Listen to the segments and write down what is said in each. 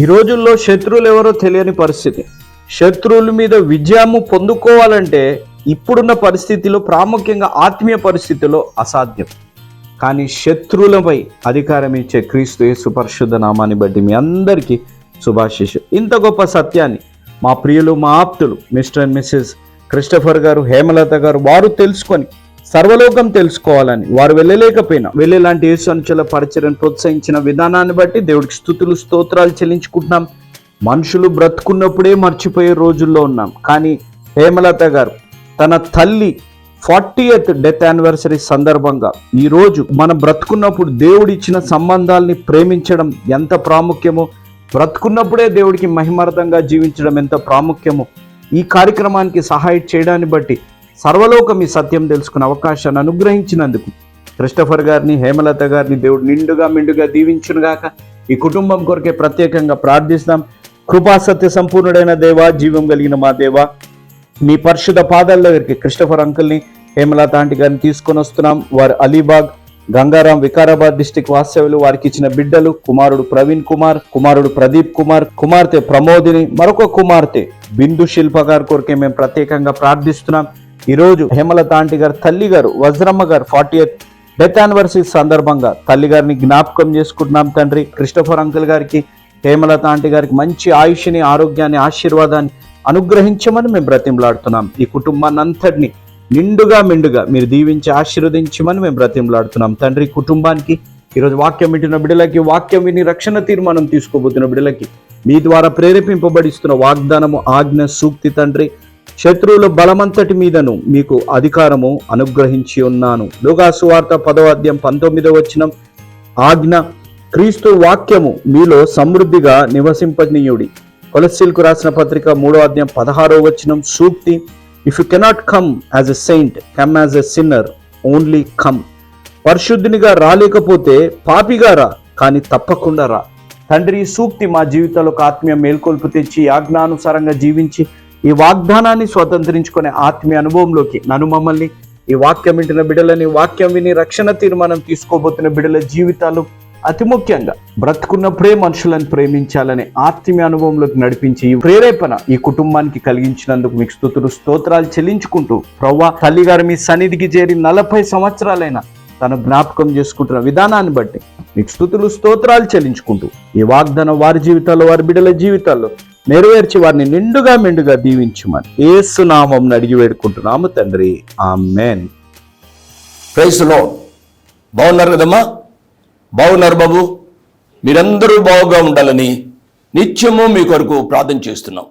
ఈ రోజుల్లో శత్రువులు ఎవరో తెలియని పరిస్థితి. శత్రువుల మీద విజయము పొందుకోవాలంటే ఇప్పుడున్న పరిస్థితిలో ప్రాముఖ్యంగా ఆత్మీయ పరిస్థితిలో అసాధ్యం. కానీ శత్రువులపై అధికారం ఇచ్చే క్రీస్తు యేసు పరిశుద్ధ నామాన్ని బట్టి మీ అందరికీ శుభాశిషు ఇంత గొప్ప సత్యాన్ని మా ప్రియులు మా ఆప్తులు మిస్టర్ అండ్ మిస్సెస్ క్రిస్టఫర్ గారు హేమలత గారు వారు తెలుసుకొని సర్వలోకం తెలుసుకోవాలని. వారు వెళ్ళలేకపోయినా వెళ్ళేలాంటి యేసు అనుచల పరిచయం ప్రోత్సహించిన విధానాన్ని బట్టి దేవుడికి స్థుతులు స్తోత్రాలు చెల్లించుకుంటున్నాం. మనుషులు బ్రతుకున్నప్పుడే మర్చిపోయే రోజుల్లో ఉన్నాం. కానీ హేమలత గారు తన తల్లి ఫార్టీయత్ డెత్ యానివర్సరీ సందర్భంగా ఈ రోజు మనం బ్రతుకున్నప్పుడు దేవుడు ఇచ్చిన సంబంధాల్ని ప్రేమించడం ఎంత ప్రాముఖ్యమో బ్రతుకున్నప్పుడే దేవుడికి మహిమార్థంగా జీవించడం ఎంత ప్రాముఖ్యమో ఈ కార్యక్రమానికి సహాయం చేయడాన్ని బట్టి సర్వలోకం ఈ సత్యం తెలుసుకునే అవకాశాన్ని అనుగ్రహించినందుకు క్రిస్టఫర్ గారిని హేమలత గారిని దేవుడు నిండుగా మిండుగా దీవించునుగాక ఈ కుటుంబం కొరకే ప్రత్యేకంగా ప్రార్థిస్తాం. కృపా సత్య సంపూర్ణుడైన దేవా జీవం కలిగిన మా దేవా మీ పరిశుద్ధ పాదాల దగ్గరికి క్రిస్టఫర్ అంకుల్ని హేమలత ఆంటీ గారిని తీసుకొని వస్తున్నాం. వారు అలీబాగ్ గంగారాం వికారాబాద్ డిస్టిక్ వాస్తవ్యులు వారికి ఇచ్చిన బిడ్డలు కుమారుడు ప్రవీణ్ కుమార్ కుమారుడు ప్రదీప్ కుమార్ కుమార్తె ప్రమోదిని మరొక కుమార్తె బిందు శిల్ప గారి కొరకే మేము ప్రత్యేకంగా ప్రార్థిస్తున్నాం. ఈరోజు రోజు హేమలత ఆంటీ గారు తల్లి గారు వజ్రమ్మ గారు ఫార్టీ డెత్ యానివర్సరీ సందర్భంగా తల్లి గారిని జ్ఞాపకం చేసుకుంటున్నాం తండ్రి. క్రిస్టఫర్ అంకుల్ గారికి హేమలత ఆంటీ గారికి మంచి ఆయుష్ని ఆరోగ్యాన్ని ఆశీర్వాదాన్ని అనుగ్రహించమని మేము బ్రతింలాడుతున్నాం ఈ కుటుంబాన్ని అంతటిని నిండుగా మిండుగా మీరు దీవించి ఆశీర్వదించమని మేము బ్రతింలాడుతున్నాం తండ్రి కుటుంబానికి ఈరోజు వాక్యం వింటున్న బిడ్డలకి వాక్యం విని రక్షణ తీర్మానం తీసుకోబోతున్న బిడ్డలకి మీ ద్వారా ప్రేరేపింపబడిస్తున్న వాగ్దానము ఆజ్ఞ సూక్తి తండ్రి. శత్రువుల బలమంతటి మీదను మీకు అధికారము అనుగ్రహించి ఉన్నాను. లోకాసువార్త పదవ అధ్యాయం పంతొమ్మిదవ వచనం. ఆజ్ఞ క్రీస్తు వాక్యము మీలో సమృద్ధిగా నివసింపనీయుడి. కొలసిల్కు రాసిన పత్రిక మూడో అధ్యాయం పదహారో వచనం. సూక్తి if you cannot come as a saint come as a sinner only come పరిశుద్ధునిగా రాలేకపోతే పాపిగా రా కానీ తప్పకుండా రా. తండ్రి సూక్తి మా జీవితంలో ఒక ఆత్మీయ మేల్కొల్పు తెచ్చి ఆజ్ఞానుసారంగా జీవించి ఈ వాగ్దానాన్ని స్వతంత్రించుకునే ఆత్మీయ అనుభవంలోకి నన్ను మమ్మల్ని ఈ వాక్యం వింటున్న బిడ్డలని వాక్యం విని రక్షణ తీర్మానం తీసుకోబోతున్న బిడ్డల జీవితాలు అతి ముఖ్యంగా బ్రతుకున్నప్పుడే మనుషులను ప్రేమించాలనే ఆత్మీయ అనుభవంలోకి నడిపించి ఈ ప్రేరేపణ ఈ కుటుంబానికి కలిగించినందుకు మీకు స్థుతులు స్తోత్రాలు చెల్లించుకుంటూ ప్రవ్వా తల్లిగారు మీ సన్నిధికి చేరి నలభై సంవత్సరాలైన తను జ్ఞాపకం చేసుకుంటున్న విధానాన్ని బట్టి మీకు స్థుతులు స్తోత్రాలు చెల్లించుకుంటూ ఈ వాగ్దానం వారి జీవితాల్లో వారి బిడ్డల జీవితాల్లో నెరవేర్చి వారిని నిండుగా మెండుగా దీవించమని ఏసునామం అడిగి వేడుకుంటున్నాము తండ్రి. ఆ మేన్ ప్రైస్లో బాగున్నారు కదమ్మా? బాగున్నారు బాబు. మీరందరూ బాగుగా ఉండాలని నిత్యము మీ కొరకు ప్రార్థన చేస్తున్నాం.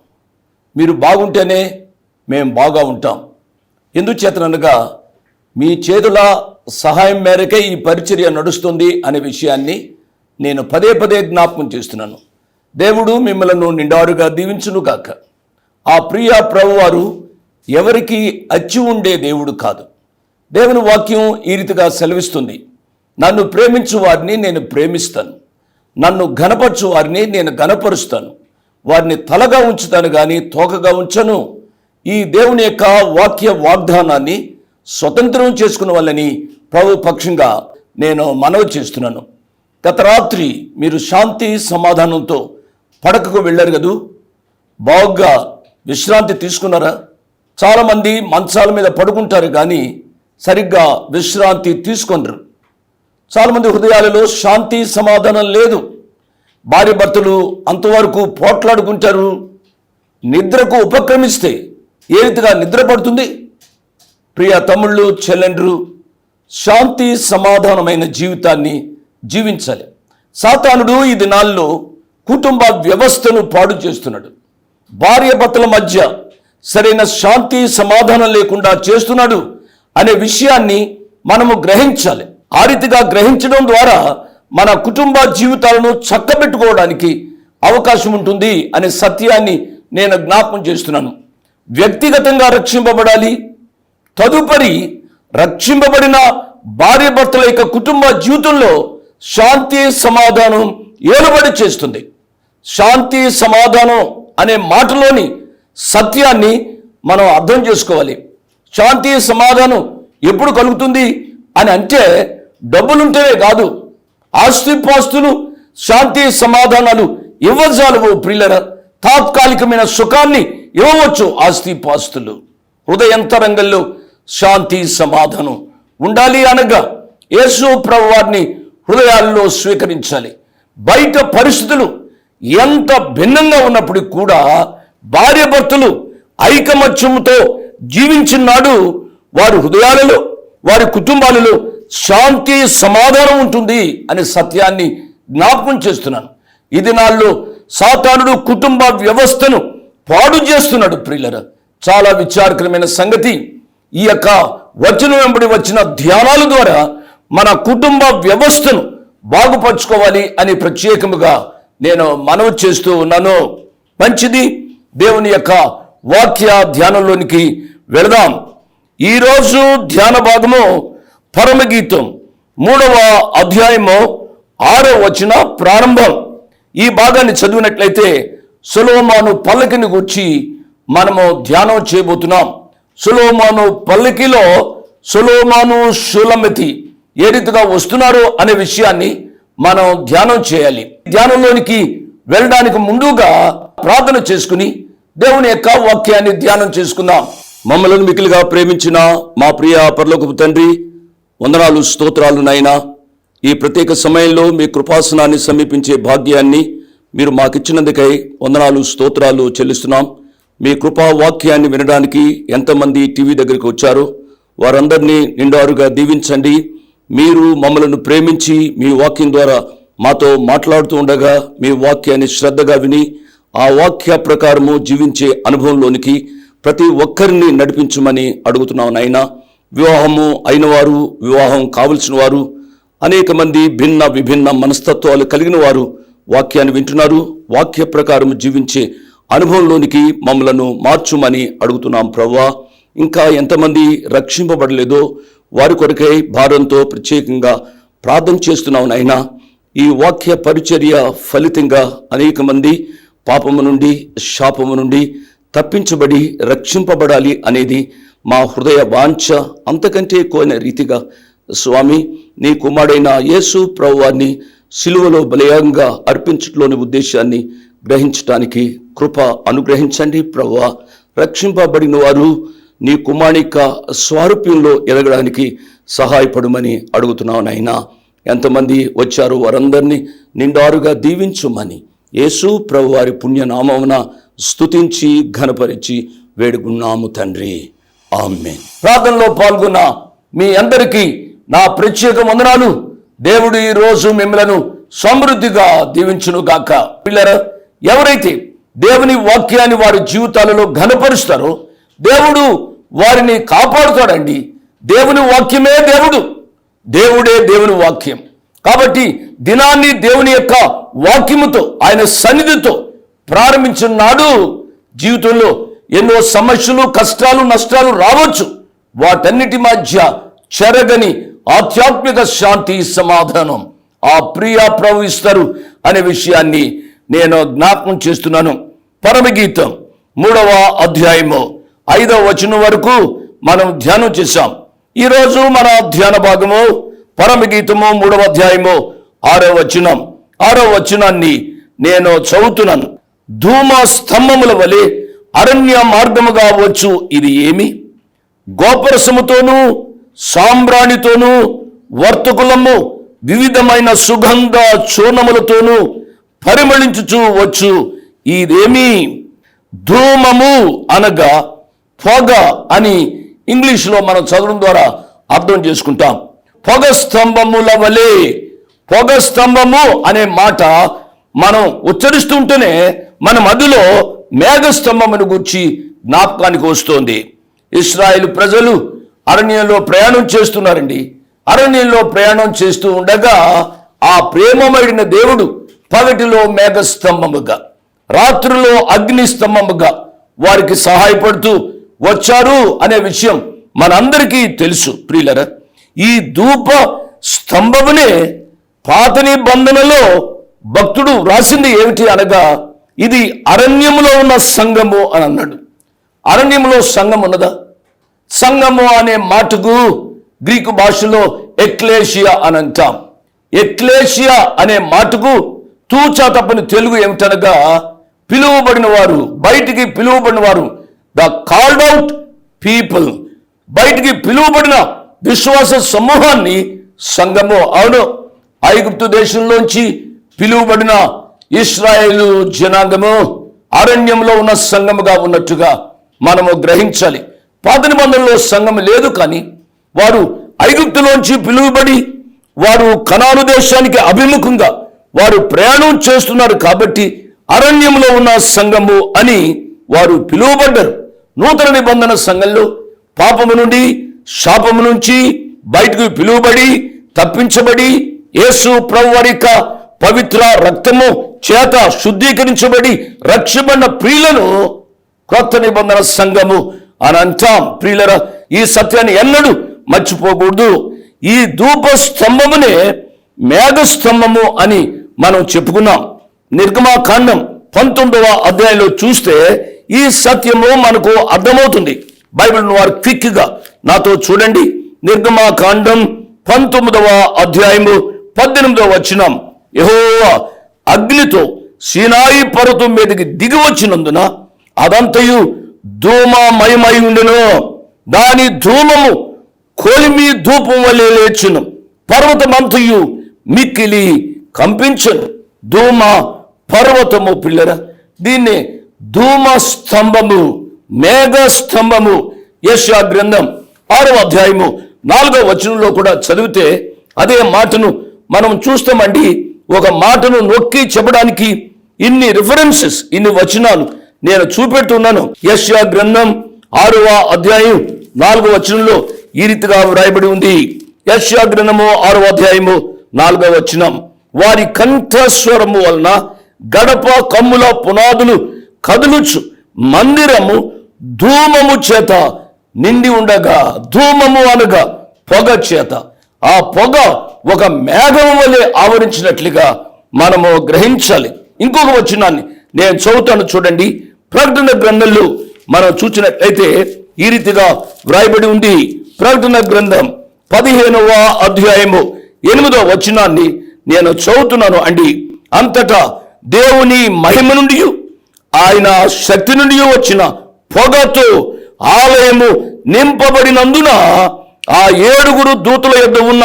మీరు బాగుంటేనే మేము బాగా ఉంటాం. ఎందుచేతనగా మీ చేతుల సహాయం మేరకే ఈ పరిచర్య నడుస్తుంది అనే విషయాన్ని నేను పదే పదే జ్ఞాపకం చేస్తున్నాను. దేవుడు మిమ్మలను నిండారుగా దీవించును కాక ఆ ప్రియ ప్రభువారు ఎవరికి అచ్చి ఉండే దేవుడు కాదు. దేవుని వాక్యం ఈ రీతిగా సెలవిస్తుంది. నన్ను ప్రేమించు వారిని నేను ప్రేమిస్తాను. నన్ను ఘనపరచు వారిని నేను ఘనపరుస్తాను. వారిని తలగా ఉంచుతాను కానీ తోకగా ఉంచను. ఈ దేవుని యొక్క వాక్య వాగ్దానాన్ని స్వతంత్రం చేసుకున్న వాళ్ళని ప్రభు పక్షంగా నేను మనవి చేస్తున్నాను. గత రాత్రి మీరు శాంతి సమాధానంతో పడకకు వెళ్ళారు కదూ? బాగుగా విశ్రాంతి తీసుకున్నారా? చాలామంది మంచాల మీద పడుకుంటారు కానీ సరిగ్గా విశ్రాంతి తీసుకొనరు. చాలామంది హృదయాలలో శాంతి సమాధానం లేదు. భార్య భర్తలు అంతవరకు పోట్లాడుకుంటారు. నిద్రకు ఉపక్రమిస్తే ఏ రీతిగా నిద్ర పడుతుంది? ప్రియ తమ్ముళ్ళు చెల్లెండ్రు శాంతి సమాధానమైన జీవితాన్ని జీవించాలి. సాతానుడు ఈ దినాల్లో కుటుంబ వ్యవస్థను పాడు చేస్తున్నాడు. భార్య భర్తల మధ్య సరైన శాంతి సమాధానం లేకుండా చేస్తున్నాడు అనే విషయాన్ని మనము గ్రహించాలి. ఆ రీతిగా గ్రహించడం ద్వారా మన కుటుంబ జీవితాలను చక్కబెట్టుకోవడానికి అవకాశం ఉంటుంది అనే సత్యాన్ని నేను జ్ఞాపం చేస్తున్నాను. వ్యక్తిగతంగా రక్షింపబడాలి. తదుపరి రక్షింపబడిన భార్య భర్తల యొక్క కుటుంబ జీవితంలో శాంతి సమాధానం ఏలుబడి చేస్తుంది. శాంతి సమాధానం అనే మాటలోని సత్యాన్ని మనం అర్థం చేసుకోవాలి. శాంతి సమాధానం ఎప్పుడు కలుగుతుంది అని అంటే డబ్బులుంటేనే కాదు. ఆస్తిపాస్తులు శాంతి సమాధానాలు ఇవ్వజాలవు ప్రియులర. తాత్కాలికమైన సుఖాన్ని ఇవ్వవచ్చు ఆస్తిపాస్తులు. హృదయంతరంగంలో శాంతి సమాధానం ఉండాలి అనగా యేసు ప్రభువారిని హృదయాల్లో స్వీకరించాలి. బయట పరిస్థితులు ఎంత భిన్నంగా ఉన్నప్పుడు కూడా భార్య భర్తలు ఐకమత్యముతో జీవించినాడు వారి హృదయాలలో వారి కుటుంబాలలో శాంతి సమాధానం ఉంటుంది అనే సత్యాన్ని జ్ఞాపకం చేస్తున్నాను. ఈ దినాల్లో సాతానుడు కుటుంబ వ్యవస్థను పాడు చేస్తున్నాడు ప్రియులర. చాలా విచారకరమైన సంగతి. ఈ యొక్క వచనం వెంబడి వచ్చిన ధ్యానాల ద్వారా మన కుటుంబ వ్యవస్థను బాగుపరుచుకోవాలి అని ప్రత్యేకముగా నేను మనవి చేస్తూ ఉన్నాను. మంచిది. దేవుని యొక్క వాక్య ధ్యానంలోనికి వెళదాం. ఈరోజు ధ్యాన భాగము పరమగీతం మూడవ అధ్యాయము ఆరో వచ్చిన ప్రారంభం. ఈ భాగాన్ని చదివినట్లయితే సులోమాను పల్లకిని గుర్చి మనము ధ్యానం చేయబోతున్నాం. సులోమాను పల్లకిలో సులోమాను సులమతి ఏ రీతిగా వస్తున్నారు అనే విషయాన్ని మనం ధ్యానం చేయాలి. ధ్యానంలోనికి వెళ్ళడానికి ముందుగా ప్రార్థన చేసుకుని దేవుని యొక్క వాక్యాన్ని ధ్యానం చేసుకుందాం. మమ్మల్ని మికిలిగా ప్రేమించిన మా ప్రియ పరలోకపు తండ్రి వందనాలు స్తోత్రాలు నైనా ఈ ప్రత్యేక సమయంలో మీ కృపాసనాన్ని సమీపించే భాగ్యాన్ని మీరు మాకిచ్చినందుకై వందనాలు స్తోత్రాలు చెల్లిస్తున్నాం. మీ కృపా వాక్యాన్ని వినడానికి ఎంతమంది టీవీ దగ్గరికి వచ్చారో వారందరినీ నిండారుగా దీవించండి. మీరు మమ్మలను ప్రేమించి మీ వాక్యం ద్వారా మాతో మాట్లాడుతూ ఉండగా మీ వాక్యాన్ని శ్రద్ధగా విని ఆ వాక్య ప్రకారము జీవించే అనుభవంలోనికి ప్రతి ఒక్కరిని నడిపించమని అడుగుతున్నాం నాయన. వివాహము అయినవారు వివాహం కావలసిన వారు అనేక మంది భిన్న విభిన్న మనస్తత్వాలు కలిగిన వారు వాక్యాన్ని వింటున్నారు. వాక్య ప్రకారం జీవించే అనుభవంలోనికి మమ్మలను మార్చుమని అడుగుతున్నాం ప్రవ్వా. ఇంకా ఎంతమంది రక్షింపబడలేదో వారి కొరకై భారంతో ప్రత్యేకంగా ప్రార్థన చేస్తున్నాం నాయన. ఈ వాక్య పరిచర్య ఫలితంగా అనేక మంది పాపము నుండి శాపము నుండి తప్పించబడి రక్షింపబడాలి అనేది మా హృదయ వాంఛ అంతకంటే ఎక్కువైన రీతిగా. స్వామి నీ కుమారుడైన యేసు ప్రభువాన్ని సిలువలో బలయంగా అర్పించట్లోని ఉద్దేశాన్ని గ్రహించటానికి కృప అనుగ్రహించండి ప్రభువ. రక్షింపబడిన వారు నీ కుమారిక స్వారూప్యంలో ఎదగడానికి సహాయపడమని అడుగుతున్నావు నాయన. ఎంతమంది వచ్చారు వారందరినీ నిండారుగా దీవించుమని యేసు ప్రభు వారి పుణ్యనామమున స్తుతించి ఘనపరిచి వేడుకున్నాము తండ్రి. ఆమె ప్రార్థనలో పాల్గొన్న మీ అందరికీ నా ప్రత్యేక వందనాలు. దేవుడు ఈ రోజు మిమ్మలను సమృద్ధిగా దీవించును గాక. పిల్లరా ఎవరైతే దేవుని వాక్యాన్ని వారి జీవితాలలో ఘనపరుస్తారో దేవుడు వారిని కాపాడుతాడండి. దేవుని వాక్యమే దేవుడు. దేవుడే దేవుని వాక్యం. కాబట్టి దినాన్ని దేవుని యొక్క వాక్యముతో ఆయన సన్నిధితో ప్రారంభించున్నాడు. జీవితంలో ఎన్నో సమస్యలు కష్టాలు నష్టాలు రావచ్చు. వాటన్నిటి మధ్య చెరగని ఆధ్యాత్మిక శాంతి సమాధానం. ఆ ప్రియ ప్రవహిస్తారు అనే విషయాన్ని నేను జ్ఞాపకం చేస్తున్నాను. పరమగీతం మూడవ అధ్యాయము. ఐదవ వచనం వరకు మనం ధ్యానం చేశాం. ఈరోజు మన ధ్యాన భాగము పరమగీతము మూడవ అధ్యాయము ఆరో వచనం. ఆరో వచనాన్ని నేను చదువుతున్నాను. ధూమ స్తంభముల వలె అరణ్య మార్గముగా వచ్చు ఇది ఏమి? గోపరసముతోనూ సాంబ్రాణితోనూ వర్తకులము వివిధమైన సుగంధ చూర్ణములతోనూ పరిమళించుచూ వచ్చు ఇదేమి? ధూమము అనగా పొగ అని ఇంగ్లీష్లో మనం చదవడం ద్వారా అర్థం చేసుకుంటాం. పొగ స్తంభముల వలె పొగ స్తంభము అనే మాట మనం ఉచ్చరిస్తుంటేనే మన మధ్యలో మేఘస్తంభమును గురించి జ్ఞాపకానికి వస్తోంది. ఇస్రాయేల్ ప్రజలు అరణ్యంలో ప్రయాణం చేస్తున్నారండి. అరణ్యంలో ప్రయాణం చేస్తూ ఉండగా ఆ ప్రేమమైన దేవుడు పగటిలో మేఘస్తంభముగా రాత్రిలో అగ్నిస్తంభముగా వారికి సహాయపడుతూ వచ్చారు అనే విషయం మనందరికీ తెలుసు ప్రియులర. ఈ ధూప స్తంభమునే పాత నిబంధనలో భక్తుడు రాసింది ఏమిటి అనగా ఇది అరణ్యములో ఉన్న సంఘము అని అన్నాడు. అరణ్యములో సంఘం ఉన్నదా? సంఘము అనే మాటకు గ్రీకు భాషలో ఎక్లేషియా అని అంటాం. ఎక్లేషియా అనే మాటకు తూచా తప్పని తెలుగు ఏమిటనగా పిలువబడిన వారు బయటికి పిలువబడిన వారు ద కాల్డ్ అవుట్ పీపుల్. బయటికి పిలువబడిన విశ్వాస సమూహాన్ని సంఘము. అవును ఐగుప్తు దేశంలోంచి పిలువబడిన ఇస్రాయేలు జనాంగము అరణ్యంలో ఉన్న సంఘముగా ఉన్నట్టుగా మనము గ్రహించాలి. పాత నిబంధనలో సంఘం లేదు కానీ వారు ఐగుప్తులోంచి పిలువబడి వారు కనాను దేశానికి అభిముఖంగా వారు ప్రయాణం చేస్తున్నారు కాబట్టి అరణ్యంలో ఉన్న సంఘము అని వారు పిలువబడ్డారు. నూతన నిబంధన సంఘంలో పాపము నుండి శాపము నుంచి బయటకు పిలువబడి తప్పించబడి యేసు ప్రవరిక పవిత్ర రక్తము చేత శుద్ధీకరించబడి రక్షబడిన ప్రియులను క్రొత్త నిబంధన సంఘము అని అంటాం ప్రియులర ఈ సత్యాన్ని ఎన్నడూ మర్చిపోకూడదు. ఈ ధూప స్తంభమునే మేఘ స్తంభము అని మనం చెప్పుకున్నాం. నిర్గమాకాండం పంతొమ్మిదవ అధ్యాయంలో చూస్తే ఈ సత్యము మనకు అర్థమవుతుంది. బైబిల్ వారు క్విక్గా నాతో చూడండి. నిర్గమాకాండం పంతొమ్మిదవ అధ్యాయము పద్దెనిమిదవ వచనం. యెహోవా అగ్నితో సీనాయి పర్వతం మీదకి దిగి వచ్చినందున అదంతయు ధూమమయమై ఉండెను. దాని ధూమము కొలిమి ధూపం వలె లేచును. పర్వతమంతయు మిక్కిలి కంపించను. ధూమ పర్వతము పిల్లర దీన్ని ధూమ స్తంభము మేఘ స్తంభము యశా గ్రంథం ఆరవ అధ్యాయము నాలుగవ వచనంలో కూడా చదివితే అదే మాటను మనం చూస్తామండి. ఒక మాటను నొక్కి చెప్పడానికి ఇన్ని రిఫరెన్సెస్ ఇన్ని వచనాలు నేను చూపెడుతున్నాను. యశ్యా గ్రంథం ఆరవ అధ్యాయం నాలుగవ వచనంలో ఈ రీతిగా వ్రాయబడి ఉంది. యశ్యా గ్రంథము ఆరవ అధ్యాయము నాలుగవ వచనం. వారి కంఠస్వరము వలన గడప కమ్ముల పునాదులు కదులుచు మందిరము ధూమము చేత నిండి ఉండగా ధూమము అనగా పొగ చేత. ఆ పొగ ఒక మేఘము వలె ఆవరించినట్లుగా మనము గ్రహించాలి. ఇంకొక వచనాన్ని నేను చదువుతాను చూడండి. ప్రకటన గ్రంథంలో మనం చూసినట్లయితే ఈ రీతిగా వ్రాయబడి ఉంది. ప్రకటన గ్రంథం పదిహేనవ అధ్యాయము ఎనిమిదవ వచనాన్ని నేను చదువుతున్నాను అండి. అంతటా దేవుని మహిమ నుండి ఆయన శక్తి నుండి వచ్చిన పొగతో ఆలయము నింపబడినందున ఆ ఏడుగురు దూతల యొద్ద ఉన్న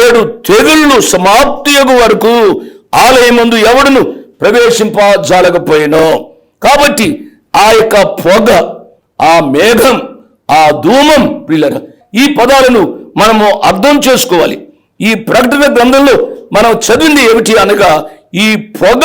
ఏడు తెగుళ్ళు సమాప్తియగు వరకు ఆలయమందు ఎవడును ప్రవేశింపజాలకపోయాను. కాబట్టి ఆ యొక్క పొగ ఆ మేఘం ఆ ధూమం వీళ్ళ ఈ పదాలను మనము అర్థం చేసుకోవాలి. ఈ ప్రకటన గ్రంథంలో మనం చదివింది ఏమిటి అనగా ఈ పొగ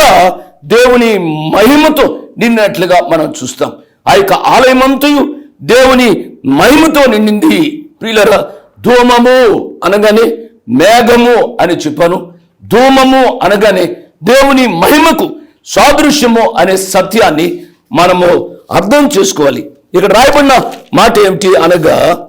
దేవుని మహిమతో నిండినట్లుగా మనం చూస్తాం. ఆ యొక్క ఆలయమంతయు దేవుని మహిమతో నిండింది. ప్రియులరా ధూమము అనగానే మేఘము అని చెప్పాను. ధూమము అనగానే దేవుని మహిమకు సాదృశ్యము అనే సత్యాన్ని మనము అర్థం చేసుకోవాలి. ఇక్కడ రాయబడిన మాట ఏమిటి అనగా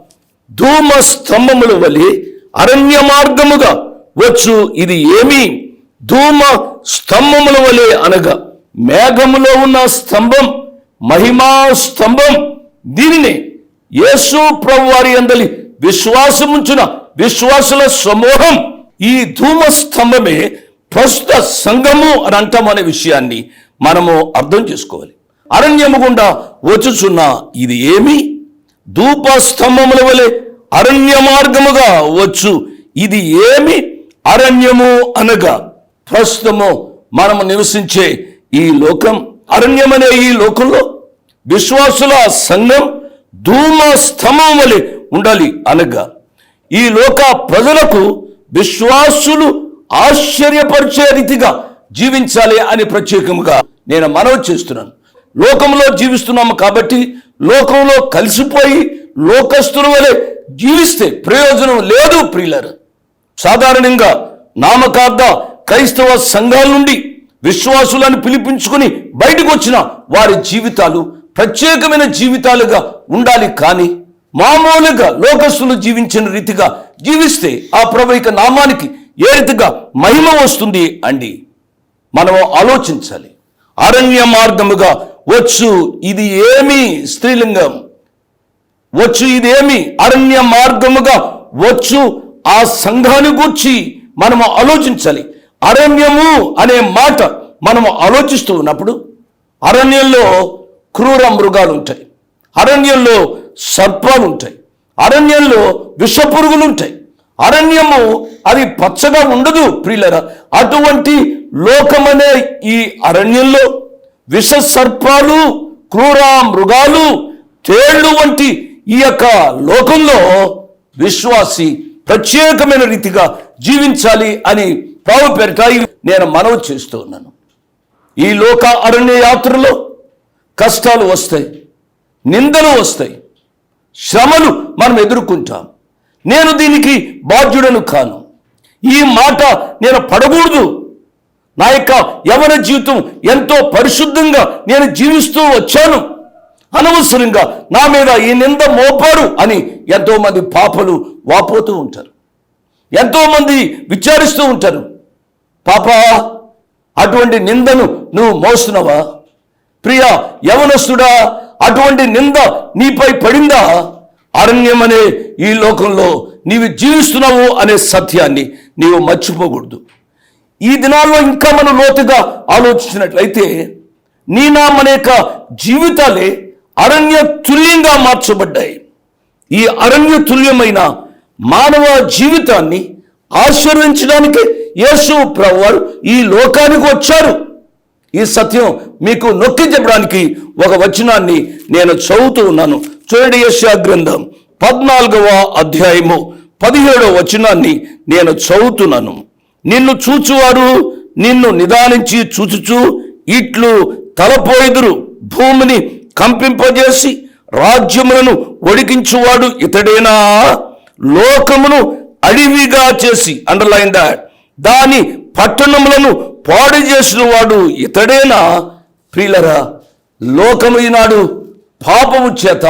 ధూమ స్తంభముల వలె అరణ్య మార్గముగా వచ్చు ఇది ఏమి? ధూమ స్తంభముల వలె అనగా మేఘములో ఉన్న స్తంభం మహిమా స్తంభం. దీనిని యేసు ప్రభు వారి అందలి విశ్వాసముంచిన విశ్వాసుల సమూహం ఈ ధూమ స్తంభమే ప్రస్తుత సంఘము అని అంటాం అనే విషయాన్ని మనము అర్థం చేసుకోవాలి. అరణ్యము గుండా వచ్చుచున్న ఇది ఏమి? ధూప స్తంభముల వలె అరణ్య మార్గముగా వచ్చు. ఇది ఏమి? అరణ్యము అనగా ప్రస్తుతము మనము నివసించే ఈ లోకం అరణ్యమనే ఈ లోకంలో విశ్వాసుల సంఘం ధూమ స్తంభం వలె ఉండాలి అనగా ఈ లోక ప్రజలకు విశ్వాసులు ఆశ్చర్యపరిచే రీతిగా జీవించాలి అని ప్రత్యేకముగా నేను మనవి చేస్తున్నాను. లోకంలో జీవిస్తున్నాము కాబట్టి లోకంలో కలిసిపోయి లోకస్తుల వలె జీవిస్తే ప్రయోజనం లేదు ప్రియులరు. సాధారణంగా నామకార్థ క్రైస్తవ సంఘాల నుండి విశ్వాసులను పిలిపించుకుని బయటకు వచ్చిన వారి జీవితాలు ప్రత్యేకమైన జీవితాలుగా ఉండాలి కానీ మామూలుగా లోకస్తులు జీవించిన రీతిగా జీవిస్తే ఆ ప్రవైక నామానికి ఏ రీతిగా మహిమ వస్తుంది అండి? మనం ఆలోచించాలి. అరణ్య మార్గముగా వచ్చు ఇది ఏమి స్త్రీలింగం? వచ్చు ఇదేమి అరణ్య మార్గముగా వచ్చు? ఆ సంఘాన్ని గూర్చి మనము ఆలోచించాలి. అరణ్యము అనే మాట మనము ఆలోచిస్తూ ఉన్నప్పుడు అరణ్యంలో క్రూర మృగాలు ఉంటాయి అరణ్యంలో సర్పాలు ఉంటాయి అరణ్యంలో విషపురుగులు ఉంటాయి అరణ్యము అది పచ్చగా ఉండదు ప్రియులరా. అటువంటి లోకమనే ఈ అరణ్యంలో విష సర్పాలు క్రూర మృగాలు తేళ్ళు వంటి ఈ యొక్క లోకంలో విశ్వాసి ప్రత్యేకమైన రీతిగా జీవించాలి అని పావు పేరిట నేను మనవి చేస్తూ ఉన్నాను. ఈ లోక అరణ్య యాత్రలో కష్టాలు వస్తాయి నిందలు వస్తాయి శ్రమలు మనం ఎదుర్కొంటాం. నేను దీనికి బాధ్యుడను కాను. ఈ మాట నేను పడకూడదు. నా యొక్క యవన జీవితం ఎంతో పరిశుద్ధంగా నేను జీవిస్తూ వచ్చాను. అనవసరంగా నా మీద ఈ నింద మోపారు అని ఎంతోమంది పాపలు వాపోతూ ఉంటారు. ఎంతోమంది విచారిస్తూ ఉంటారు. పాప అటువంటి నిందను నువ్వు మోస్తున్నావా? ప్రియ యవనస్తుడా అటువంటి నింద నీపై పడిందా? అరణ్యం అనే ఈ లోకంలో నీవు జీవిస్తున్నావు అనే సత్యాన్ని నీవు మర్చిపోకూడదు. ఈ దినాల్లో ఇంకా మనం లోతుగా ఆలోచించినట్లయితే నీ నా మన యొక్క జీవితాలే అరణ్య తుల్యంగా మార్చబడ్డాయి. ఈ అరణ్య తుల్యమైన మానవ జీవితాన్ని ఆశీర్వించడానికి యేసు ప్రభువారు ఈ లోకానికి వచ్చారు. ఈ సత్యం మీకు నొక్కి చెప్పడానికి ఒక వచనాన్ని నేను చదువుతూ ఉన్నాను. చూడండి యశా గ్రంథం పద్నాలుగవ అధ్యాయము పదిహేడవ వచనాన్ని నేను చదువుతున్నాను. నిన్ను చూచువారు నిన్ను నిదానించి చూచుచు ఇట్లు తలపోయిదురు భూమిని కంపింపజేసి రాజ్యములను ఒడికించువాడు ఇతడేనా? లోకమును అడివిగా చేసి అండర్లైన్ దాట్ దాని పట్టణములను పాడు చేసిన వాడు ఇతడేనా? ప్రియులరా లోకము ఈనాడు పాపము చేత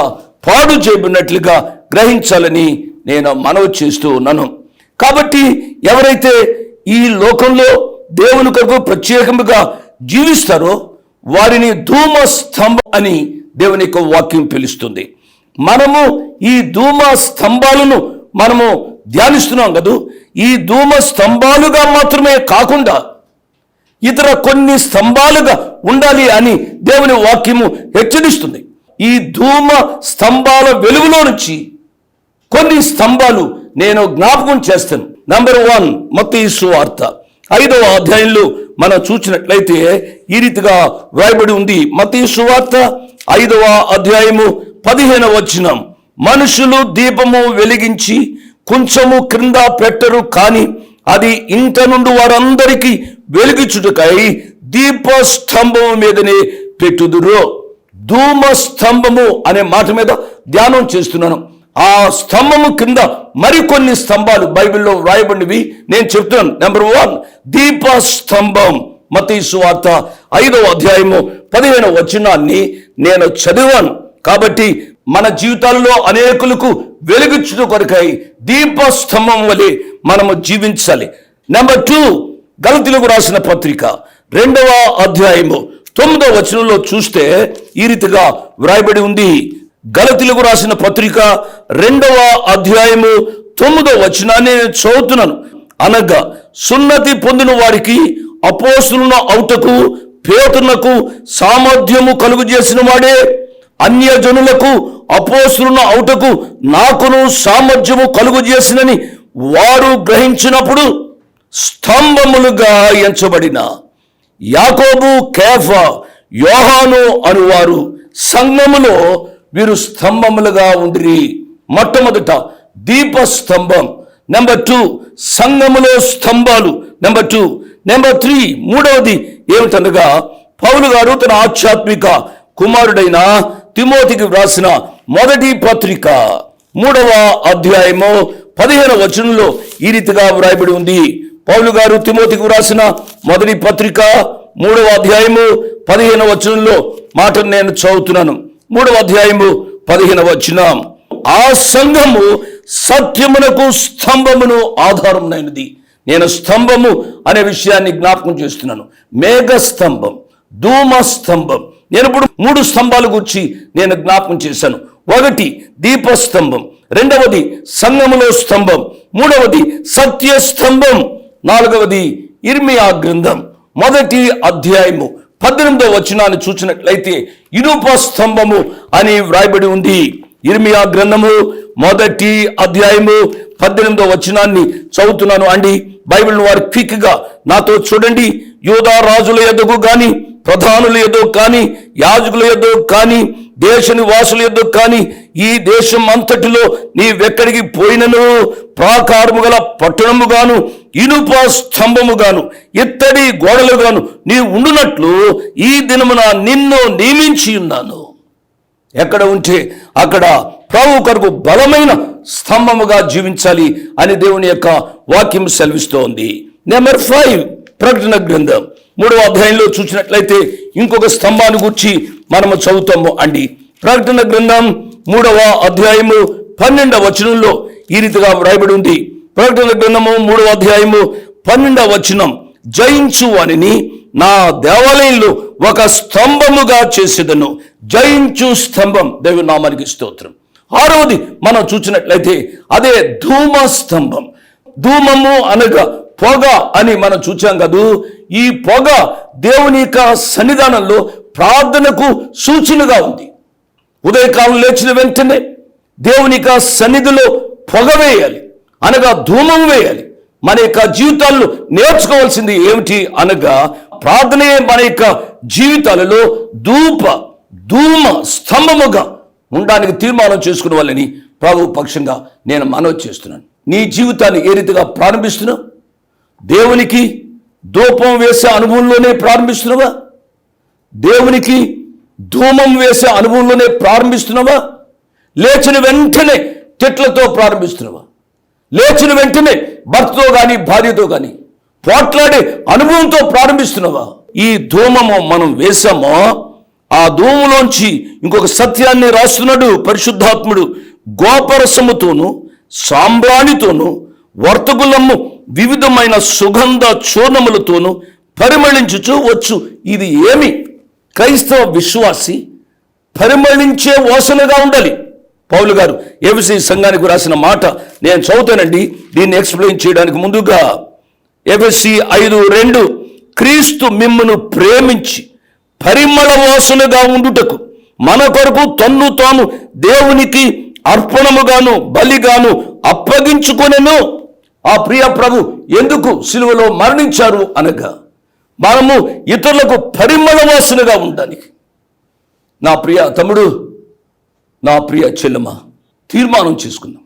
పాడు చేయబడినట్లుగా గ్రహించాలని నేను మనవి చేస్తూ ఉన్నాను. కాబట్టి ఎవరైతే ఈ లోకంలో దేవుని కొరకు ప్రత్యేకముగా జీవిస్తారో వారిని ధూమ స్తంభం అని దేవుని యొక్క వాక్యం పిలుస్తుంది. మనము ఈ ధూమ స్తంభాలను మనము ధ్యానిస్తున్నాం కదూ? ఈ ధూమ స్తంభాలుగా మాత్రమే కాకుండా ఇతర కొన్ని స్తంభాలుగా ఉండాలి అని దేవుని వాక్యము హెచ్చరిస్తుంది. ఈ ధూమ స్తంభాల వెలుగులో నుంచి కొన్ని స్తంభాలు నేను జ్ఞాపకం చేస్తాను. నంబర్ వన్ మత్తయి వార్త. ఐదవ అధ్యాయంలో మనం చూసినట్లయితే ఈ రీతిగా వ్రాయబడి ఉంది. మత్తయి వార్త ఐదవ అధ్యాయము పదిహేనవ వచ్చినాం మనుషులు దీపము వెలిగించి కొంచెము క్రింద పెట్టరు కానీ అది ఇంట నుండి వారందరికీ వెలిగించుటకై దీప స్తంభము మీదనే పెట్టుదురు. ధూమ స్తంభము అనే మాట మీద ధ్యానం చేస్తున్నాను. ఆ స్తంభము కింద మరికొన్ని స్తంభాలు బైబిల్లో వ్రాయబడినవి. నేను చెప్తున్నాను. నెంబర్ వన్ దీప స్తంభం మతీ సువార్త ఐదవ అధ్యాయము పదిహేను వచనాన్ని నేను చదివాను. కాబట్టి మన జీవితాల్లో అనేకులకు వెలుగుచ్చుట కొరకై దీప స్తంభం వలె మనము జీవించాలి. నెంబర్ టూ గలతీలకు రాసిన పత్రిక రెండవ అధ్యాయము తొమ్మిదవ వచనంలో చూస్తే ఈ రీతిగా వ్రాయబడి ఉంది. గలతీలకు రాసిన పత్రిక రెండవ అధ్యాయము తొమ్మిదవ వచనాన్ని నేను చదువుతున్నాను. అనగా సున్నతి పొందిన వారికి అపోసులను అవుటకు పేతునకు సామర్థ్యము కలుగు చేసిన వాడే అన్యజనులకు అపోసులను అవుటకు నాకును సామర్థ్యము కలుగు చేసినని వారు గ్రహించినప్పుడు స్తంభములుగా ఎంచబడిన యాకోబు కేఫ యోహాను అనువారు సంఘములో వీరు స్తంభములుగా ఉండిరి. మొట్టమొదట దీప స్తంభం నెంబర్ టూ సంఘములో స్తంభాలు నెంబర్ టూ. నెంబర్ త్రీ మూడవది ఏమిటనగా పౌలు గారు తన ఆధ్యాత్మిక కుమారుడైన తిమోతికి వ్రాసిన మొదటి పత్రిక మూడవ అధ్యాయము పదిహేను వచనంలో ఈ రీతిగా వ్రాయబడి ఉంది. పౌలు గారు తిమోతికి వ్రాసిన మొదటి పత్రిక మూడవ అధ్యాయము పదిహేను వచనంలో మాటను నేను చదువుతున్నాను. మూడవ అధ్యాయము పదిహేను వచనం. ఆ సంఘము సత్యమునకు స్తంభమును ఆధారమునైనది నేను స్తంభము అనే విషయాన్ని జ్ఞాపకం చేస్తున్నాను. మేఘ స్తంభం ధూమ స్తంభం నేను ఇప్పుడు మూడు స్తంభాల గురించి నేను జ్ఞాపకం చేశాను. ఒకటి దీపస్తంభం రెండవది సంగములో స్తంభం మూడవది సత్య స్తంభం నాలుగవది ఇర్మియా గ్రంథం. మొదటి అధ్యాయము పద్దెనిమిదవ వచనాన్ని చూసినట్లయితే ఇనుప స్తంభము అని వ్రాయబడి ఉంది. ఇర్మియా గ్రంథము మొదటి అధ్యాయము పద్దెనిమిదవ వచనాన్ని చదువుతున్నాను. అండి బైబిల్ వారు క్విక్గా నాతో చూడండి. యోధా రాజుల ఎదుగు కానీ ప్రధానుల ఎదుగు కానీ యాజకుల ఎదుగు కానీ దేశ నివాసుల ఎదుగు కానీ ఈ దేశం అంతటిలో నీవెక్కడికి పోయినను? ప్రాకారము గల పట్టణము గాను ఇనుప స్తంభము గాను ఇత్తడి గోడలు గాను నీ ఉండునట్లు ఈ దినమున నిన్ను నియమించి ఉన్నాను. ఎక్కడ ఉంటే అక్కడ ప్రభు కొరకు బలమైన స్తంభముగా జీవించాలి అని దేవుని యొక్క వాక్యం సెలవిస్తోంది. నెంబర్ ఫైవ్ ప్రకటన గ్రంథం మూడవ అధ్యాయంలో చూసినట్లయితే ఇంకొక స్తంభాన్ని గురించి మనము చదువుతాము అండి. ప్రకటన గ్రంథం మూడవ అధ్యాయము పన్నెండవ వచనంలో ఈ రీతిగా వ్రాయబడి ఉంది. ప్రకటన గ్రంథము మూడవ అధ్యాయము పన్నెండవ వచనం జయించు వానిని నా దేవాలయంలో ఒక స్తంభముగా చేసేదను. జయించు స్తంభం. దేవి నామానికి స్తోత్రం. ఆరవది మనం చూసినట్లయితే అదే ధూమ స్తంభం ధూమము అనగా పొగ అని మనం చూచాం కదూ. ఈ పొగ దేవుని యొక్క సన్నిధానంలో ప్రార్థనకు సూచనగా ఉంది. ఉదయకాలం లేచిన వెంటనే దేవుని యొక్క సన్నిధిలో పొగ వేయాలి అనగా ధూమం వేయాలి. మన యొక్క జీవితాల్లో నేర్చుకోవాల్సింది ఏమిటి అనగా ప్రార్థనే మన యొక్క జీవితాలలో ధూప ధూమ స్తంభముగా ఉండడానికి తీర్మానం చేసుకునే వాళ్ళని ప్రభు పక్షంగా నేను మనవి చేస్తున్నాను. నీ జీవితాన్ని ఏ రీతిగా ప్రారంభిస్తున్నావు? దేవునికి ధూపం వేసే అనుభవంలోనే ప్రారంభిస్తున్నావా? దేవునికి ధూమం వేసే అనుభవంలోనే ప్రారంభిస్తున్నావా? లేచిన వెంటనే తిట్లతో ప్రారంభిస్తున్నావా? లేచిన వెంటనే భర్తతో కానీ భార్యతో కానీ పోట్లాడే అనుభవంతో ప్రారంభిస్తున్నావా? ఈ ధూమము మనం వేసామో ఆ ధూములోంచి ఇంకొక సత్యాన్ని రాస్తున్నాడు పరిశుద్ధాత్ముడు. గోపరసముతోనూ సాంబ్రాణితోనూ వర్తకులమ్ము వివిధమైన సుగంధ చూర్ణములతోనూ పరిమళించుచు వచ్చు. ఇది ఏమి? క్రైస్తవ విశ్వాసి పరిమళించే వాసనగా ఉండాలి. పౌలు గారు ఏబిసి సంఘానికి రాసిన మాట నేను చదువుతానండి. దీన్ని ఎక్స్ప్లెయిన్ చేయడానికి ముందుగా ఎఫ్ఎస్సి ఐదు రెండు క్రీస్తు మిమ్మును ప్రేమించి పరిమళ వాసనగా ఉండుటకు మన కొరకు తన్ను తాను దేవునికి అర్పణముగాను బలిగాను అప్పగించుకొనెను. ఆ ప్రియ ప్రభు ఎందుకు సిలువలో మరణించారు అనగా మనము ఇతరులకు పరిమళ వాసనగా ఉండడానికి. నా ప్రియ తమ్ముడు నా ప్రియ చెల్లెమ తీర్మానం చేసుకుందాం.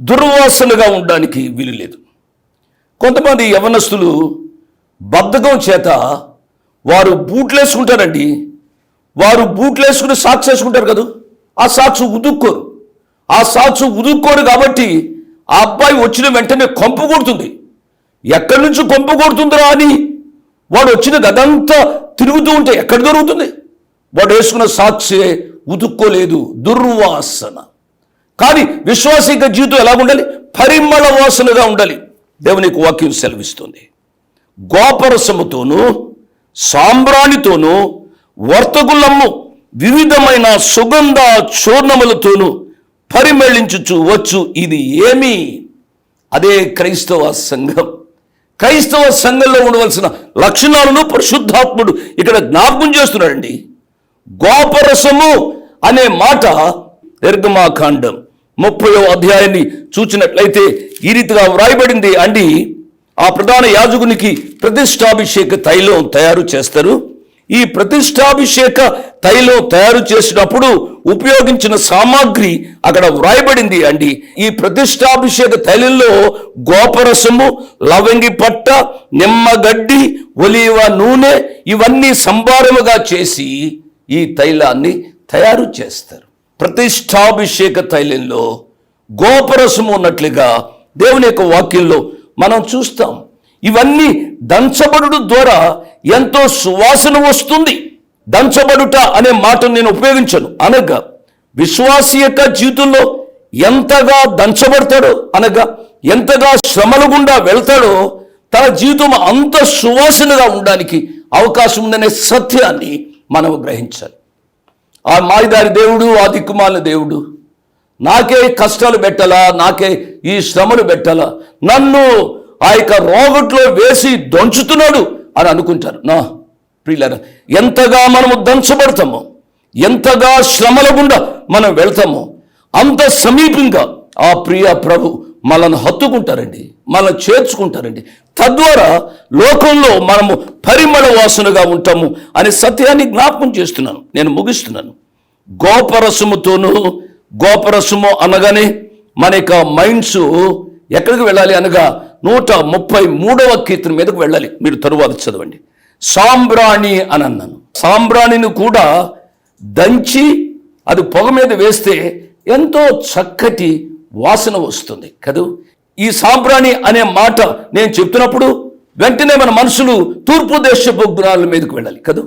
దుర్వాసనగా ఉండడానికి వీలు లేదు. కొంతమంది యవనస్తులు బద్ధకం చేత వారు బూట్లు వేసుకుంటారండి వారు బూట్లు వేసుకుని సాక్స్ వేసుకుంటారు కదా? ఆ సాక్స్ ఉదుక్కోరు. ఆ సాక్స్ ఉదుక్కోరు కాబట్టి ఆ అబ్బాయి వచ్చిన వెంటనే కొంపు కొడుతుంది. ఎక్కడి నుంచి కొంపు కొడుతుందిరా అని? వాడు వచ్చిన గదంతా తిరుగుతూ ఉంటే ఎక్కడ దొరుకుతుంది? వాడు వేసుకున్న సాక్షి ఉతుక్కోలేదు దుర్వాసన. కానీ విశ్వాసిక జీవితం ఎలా ఉండాలి? పరిమళ వాసనగా ఉండాలి. దేవునికి వాక్యం సెలవిస్తుంది. గోపరసముతోనూ సాంబ్రాణితోనూ వర్తకులమ్ము వివిధమైన సుగంధ చూర్ణములతోనూ పరిమళించుచు వచ్చు ఇది ఏమి? అదే క్రైస్తవ సంఘం. క్రైస్తవ సంఘంలో ఉండవలసిన లక్షణాలను పరిశుద్ధాత్ముడు ఇక్కడ జ్ఞాపకం చేస్తున్నాడండి. గోపరసము అనే మాట నిర్గమాకాండం ముప్పయో అధ్యాయాన్ని చూచినట్లయితే ఈ రీతిగా వ్రాయబడింది. అండి ఆ ప్రధాన యాజకునికి ప్రతిష్టాభిషేక తైలం తయారు చేస్తారు. ఈ ప్రతిష్టాభిషేక తైలో తయారు చేసినప్పుడు ఉపయోగించిన సామాగ్రి అక్కడ వ్రాయబడింది అండి. ఈ ప్రతిష్టాభిషేక తైలంలో గోపరసము లవంగి పట్ట నిమ్మగడ్డి ఒలివ నూనె ఇవన్నీ సంభారముగా చేసి ఈ తైలాన్ని తయారు చేస్తారు. ప్రతిష్టాభిషేక తైలంలో గోపరసము ఉన్నట్లుగా దేవుని యొక్క వాక్యంలో మనం చూస్తాం. ఇవన్నీ దంచబడుడు ద్వారా ఎంతో సువాసన వస్తుంది. దంచబడుట అనే మాటను నేను ఉపయోగించను. అనగా విశ్వాసి యొక్క జీవితంలో ఎంతగా దంచబడతాడో అనగా ఎంతగా శ్రమల గుండా వెళ్తాడో తన జీవితం అంత సువాసనగా ఉండడానికి అవకాశం ఉందనే సత్యాన్ని మనం గ్రహించాలి. ఆ మాయదారి దేవుడు ఆ దిక్కుమాలిన దేవుడు నాకే కష్టాలు పెట్టాలా నాకే ఈ శ్రమలు పెట్టాలా నన్ను ఆ యొక్క రోగట్లో వేసి దంచుతున్నాడు అని అనుకుంటారు. నా ప్రియులారా ఎంతగా మనము దంచబడతామో ఎంతగా శ్రమల గుండా మనం వెళ్తామో అంత సమీపంగా ఆ ప్రియ ప్రభు మనల్ని హత్తుకుంటారండి మనల్ని చేర్చుకుంటారండి. తద్వారా లోకంలో మనము పరిమళ వాసనగా ఉంటాము అనే సత్యాన్ని జ్ఞాపకం చేస్తున్నాను నేను ముగిస్తున్నాను. గోపరసముతోనూ గోపరసము అనగానే మన యొక్క మైండ్స్ ఎక్కడికి వెళ్ళాలి అనగా నూట ముప్పై మూడవ కీర్తన మీదకు వెళ్ళాలి. మీరు తరువాత చదవండి. సాంబ్రాణి అని అన్నాను. సాంబ్రాణిని కూడా దంచి అది పొగ మీద వేస్తే ఎంతో చక్కటి వాసన వస్తుంది కదూ? ఈ సాంబ్రాణి అనే మాట నేను చెప్తున్నప్పుడు వెంటనే మన మనసులు తూర్పు దేశపు గుణాల మీదకు వెళ్ళాలి కదూ?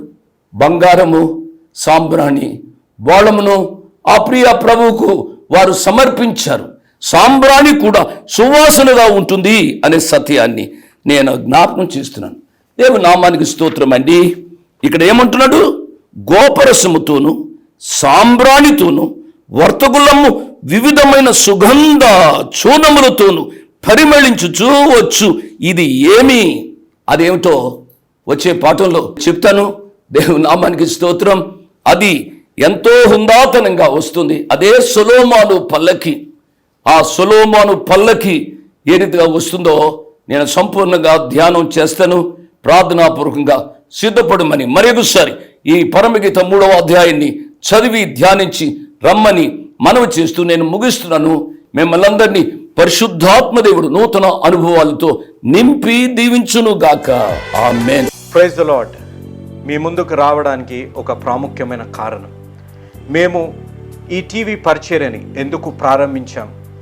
బంగారము సాంబ్రాణి బోళమును ఆ ప్రియ ప్రభువుకు వారు సమర్పించారు. సాంబ్రాణి కూడా సువాసనగా ఉంటుంది అనే సత్యాన్ని నేను జ్ఞాపకం చేస్తున్నాను. దేవు నామానికి స్తోత్రం అండి. ఇక్కడ ఏమంటున్నాడు? గోపరసముతోను సాంబ్రాణితోను వర్తకులము వివిధమైన సుగంధ చూనములతోను పరిమళించుచూ వచ్చు. ఇది ఏమి? అదేమిటో వచ్చే పాఠంలో చెప్తాను. దేవుని నామానికి స్తోత్రం. అది ఎంతో హుందాతనంగా వస్తుంది. అదే సులోమాలు పల్లకి. ఆ సులోమాను పల్లకి ఏ రీతిగా వస్తుందో నేను సంపూర్ణంగా ధ్యానం చేస్తాను. ప్రార్థనాపూర్వకంగా సిద్ధపడమని మరొకసారి ఈ పరమగీత మూడవ అధ్యాయాన్ని చదివి ధ్యానించి రమ్మని మనవి చేస్తూ నేను ముగిస్తున్నాను. మిమ్మల్ని అందరినీ పరిశుద్ధాత్మదేవుడు నూతన అనుభవాలతో నింపి దీవించును గాక. మేన్ ప్రైజ్ ద లాడ్ మీ ముందుకు రావడానికి ఒక ప్రాముఖ్యమైన కారణం. మేము ఈ టీవీ పరిచర్యని ఎందుకు ప్రారంభించాం?